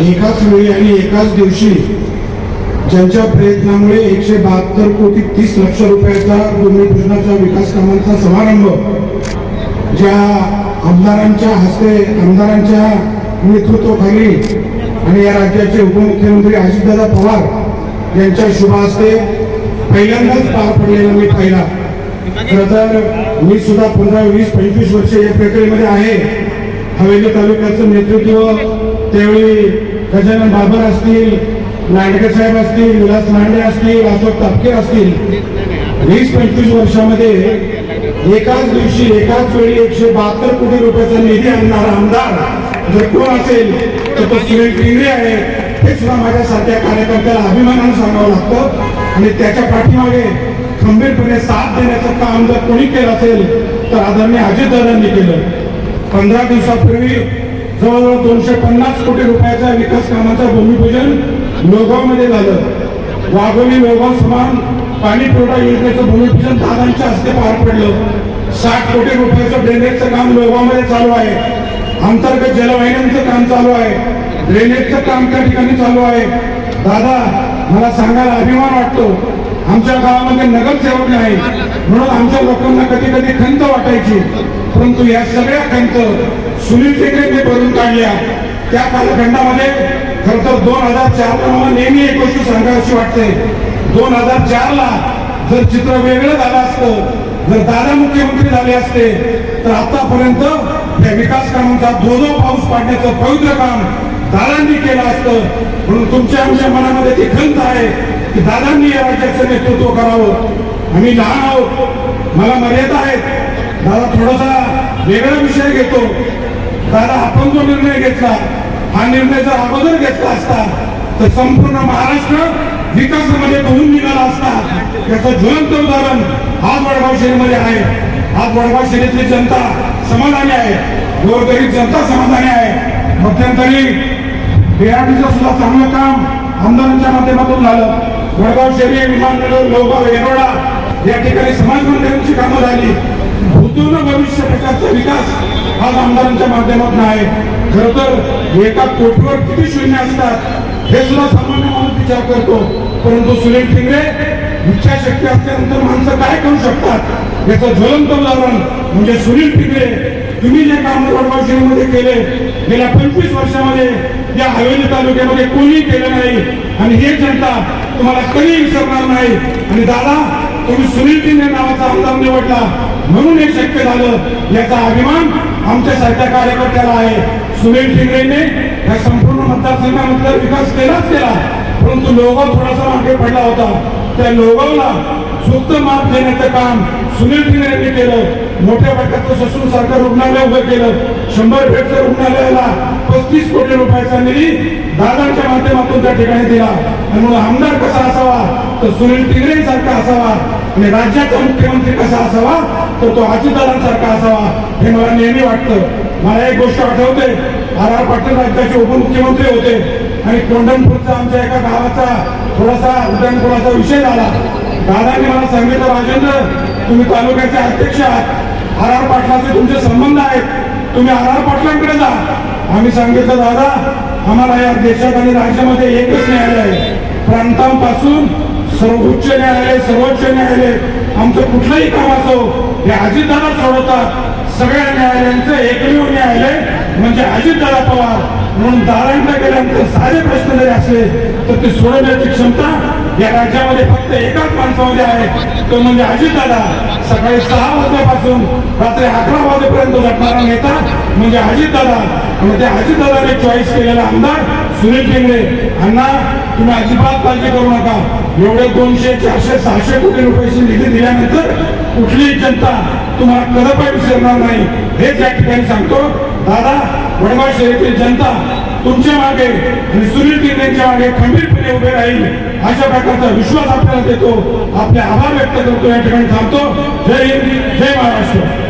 एकाच वेळी आणि एकाच दिवशी ज्यांच्या प्रयत्नामुळे एकशे बहात्तर कोटी तीस लक्ष रुपयाचा भूमिपूजनाच्या विकास कामांचा समारंभ ज्या आमदारांच्या हस्ते आमदारांच्या नेतृत्वाखाली आणि या राज्याचे उपमुख्यमंत्री अजितदादा पवार यांच्या शुभ हस्ते पहिल्यांदाच पार पडलेला मी पाहिला. खरं तर मी सुद्धा पंधरा वीस पंचवीस वर्ष या प्रक्रियेमध्ये आहे. हवेली तालुक्याचं नेतृत्व त्यावेळी गजानन बाबर असतील लांडगे साहेब असतील विलास लांडे असतील अशोक तापके असतील. वीस पंचवीस वर्षामध्ये एकाच दिवशी एकाच वेळी एकशे बहात्तर कोटी रुपयाचा निधी आणणारा आमदार जर कोण असेल तर तो सुनील टिंगरे आहे. हे सुद्धा माझ्यासारख्या कार्यकर्त्याला अभिमानानं सांगावं लागतं. आणि त्याच्या पाठीमागे खंबीरपणे साथ देण्याचं काम जर कोणी केलं असेल तर आदरणीय अजितदादांनी केलं. पंधरा दिवसापूर्वी जवळजवळ दोनशे पन्नास कोटी रुपयाच्या विकास कामाचं भूमिपूजन लोगावमध्ये झालं. वाघोली लोगाव समान पाणी पुरवठा योजनेचं भूमिपूजन दादांच्या हस्ते पार पडलं. साठ कोटी रुपयाचं ड्रेनेजचं काम लोगावमध्ये चालू आहे. अंतर्गत जलवाहिन्यांचं काम चालू आहे. ड्रेनेजचं काम त्या ठिकाणी चालू आहे. दादा मला सांगायला अभिमान वाटतो. आमच्या गावामध्ये नगरसेवक नाही. म्हणून आमच्या लोकांना कधी कधी खंत वाटायची. परंतु या सगळ्या खंत सुनील टेकरेंनी भरून काढल्या. त्या कालखंडामध्ये खर तर दोन हजार चारला मला नेहमी एक गोष्ट सांगावीशी वाटते. दोन हजार चारला जर चित्र वेगळं झालं असतं जर दादा मुख्यमंत्री झाले असते तर आतापर्यंत त्या विकास कामांचा धो धो पाऊस पाडण्याचं पवित्र काम दादांनी केलं असतं. म्हणून तुमच्या आमच्या मनामध्ये ती खंत आहे की दादांनी या राज्याचं नेतृत्व करावं. आम्ही लहान आहोत. मला मर्यादा आहेत. दादा थोडासा वेगळा विषय घेतो. दादा आपण जो निर्णय घेतला हा निर्णय जर अगोदर घेतला असता तर संपूर्ण महाराष्ट्र विकासामध्ये बघून निघाला असता. याचं ज्वलंत उदाहरण आज वडगाव शहरीमध्ये आहे. आज वडगाव शहरीतली जनता समाधानी आहे. गोरगरीब जनता समाधानी आहे. मध्यंतरी बिराडीचं सुद्धा चांगलं काम आमदारांच्या माध्यमातून झालं. वडगाव शहरी विमानतळ लोहगाव येरोडा या ठिकाणी समाज मंदिरांची कामं झाली. भूतून भविष्य प्रकारचा विकास आज आमदारांच्या माध्यमातून आहे. खर तर एका कोटीवर किती शून्य असतात हे सुद्धा सामान्य माणूस विचार करतो. परंतु सुनील टिंगरे इच्छाशक्ती असल्यानंतर माणसं काय करू शकतात? याचं ज्वलंत उदाहरण म्हणजे सुनील टिंगरे तुम्ही जे काम वडगाव शहरीमध्ये केले गेल्या पंचवीस वर्षामध्ये या हवेली तालुक्यामध्ये कोणी केलं नाही. आणि हे जनता तुम्हाला कधी विसरणार नाही. आणि दादा तुम्ही सुनील टिंगरे नावाचा आमदार निवडला. म्हणून हे शक्य झालं. याचा अभिमान आमच्यासारख्या कार्यकर्त्याला आहे. सुनील टिंगरेने या संपूर्ण मतदारसंघामधला विकास केलाच केला. परंतु लोगाव थोडासा मागे पडला होता. त्या लोगावला सुप्त माप देण्याचं काम सुनील टिंगरे यांनी केलं. मोठ्या प्रकारचं ससून सारखं रुग्णालय उभं केलं. शंभर बेडचं रुग्णालयाला पस्तीस कोटी रुपयाचा निधी दादांच्या माध्यमातून त्या ठिकाणी दिला. आणि म्हणून आमदार कसा असावा तर सुनील टिंगरे सारखा असावा आणि राज्याचा मुख्यमंत्री कसा असावा तर तो अजितदादांसारखा असावा हे मला नेहमी वाटतं. मला एक गोष्ट आठवते आर आर पाटील राज्याचे उपमुख्यमंत्री होते आणि कोंढणपूरचा आमच्या एका गावाचा थोडासा उड्डाणपुराचा विषय झाला. दादांनी मला सांगितलं राजेंद्र तुम्ही तालुक्याचे अध्यक्ष आहात. आर आर पाटलाचे तुमचे संबंध आहेत. तुम्ही आर आर पाटलांकडे जा. आम्ही सांगितलं दादा आम्हाला या देशात आणि राज्यामध्ये एकच न्यायालय आहे. प्रांतांपासून सर्वोच्च न्यायालय सर्वोच्च न्यायालय. आमचं कुठलंही काम असो हे अजितदादा सोडवतात. सगळ्या न्यायालयांचं एकमेव न्यायालय म्हणजे अजितदादा पवार. म्हणून दारांकडे गेल्यानंतर साधे प्रश्न जरी असले तर ते सोडवण्याची क्षमता या राज्यामध्ये फक्त एकाच माणसामध्ये आहे. तो म्हणजे अजितदादा सकाळी सहा वाजल्यापासून रात्री अकरा वाजेपर्यंत झटणारा नेता म्हणजे अजितदादा आणि त्या अजितदादाने चॉईस केलेला आमदार सुनील टिंगरे अण्णा तुम्ही अजिबात काळजी करू नका. एवढे दोनशे चारशे सहाशे कोटी रुपयाची निधी दिल्यानंतर कुठलीही जनता तुम्हाला कदपाय विसरणार नाही. हेच या ठिकाणी सांगतो. दादा वडगाव शहरातील जनता तुमच्या मागे आणि सुनील टिंगरेंच्या मागे खंबीरपणे उभे राहील अशा प्रकारचा विश्वास आपल्याला देतो. आपले आभार व्यक्त करतो. या ठिकाणी थांबतो. जय हिंद जय महाराष्ट्र.